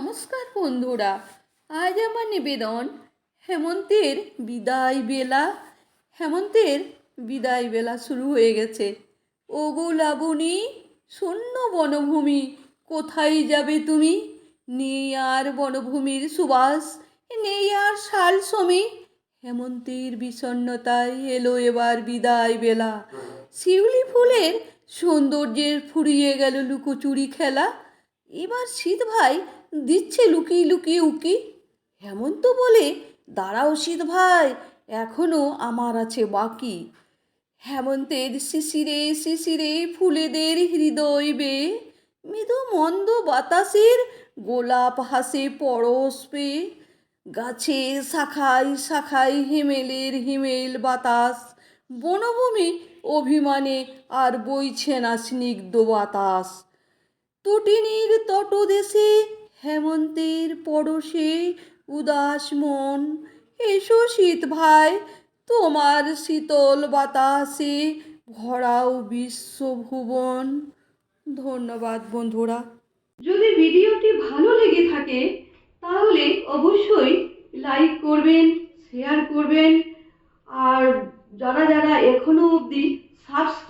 নমস্কার বন্ধুরা, আজ আমার নিবেদন হেমন্তের বিদায় বেলা। হেমন্তের বিদায় বেলা শুরু হয়ে গেছে। ওগো লাবণী, শূন্য বনভূমি, কোথায় যাবে তুমি? নেই আর বনভূমির সুবাস, নেই আর শাল সমী হেমন্তের বিষণ্ণতায় এলো এবার বিদায় বেলা। শিউলি ফুলের সৌন্দর্যের ফুরিয়ে গেল লুকোচুরি খেলা। এবার শীত ভাই দিচ্ছে লুকিয়ে লুকিয়ে উকি। হেমন্ত বলে, দাঁড়াও শীত ভাই, এখনও আমার আছে বাকি। হেমন্তের শিশিরে শিশিরে ফুলেদের হৃদয় বে, মৃদু মন্দ বাতাসের গোলাপ হাসে পরশ পেয়ে গাছের শাখায় শাখায় হিমেলের হিমেল বাতাস, বনভূমি অভিমানে আর বইছে না স্নিগ্ধ বাতাস। তটিনীর তটদেশে, হেমন্তের পরশে উদাস মন। এসো শীত ভাই, তোমার শীতল বাতাসে ভরাও বিশ্বভুবন ধন্যবাদ বন্ধুরা। যদি ভিডিওটি ভালো লেগে থাকে, তাহলে অবশ্যই লাইক করবেন, শেয়ার করবেন। আর যারা যারা এখনও অবধি সাবস্ক্রাইব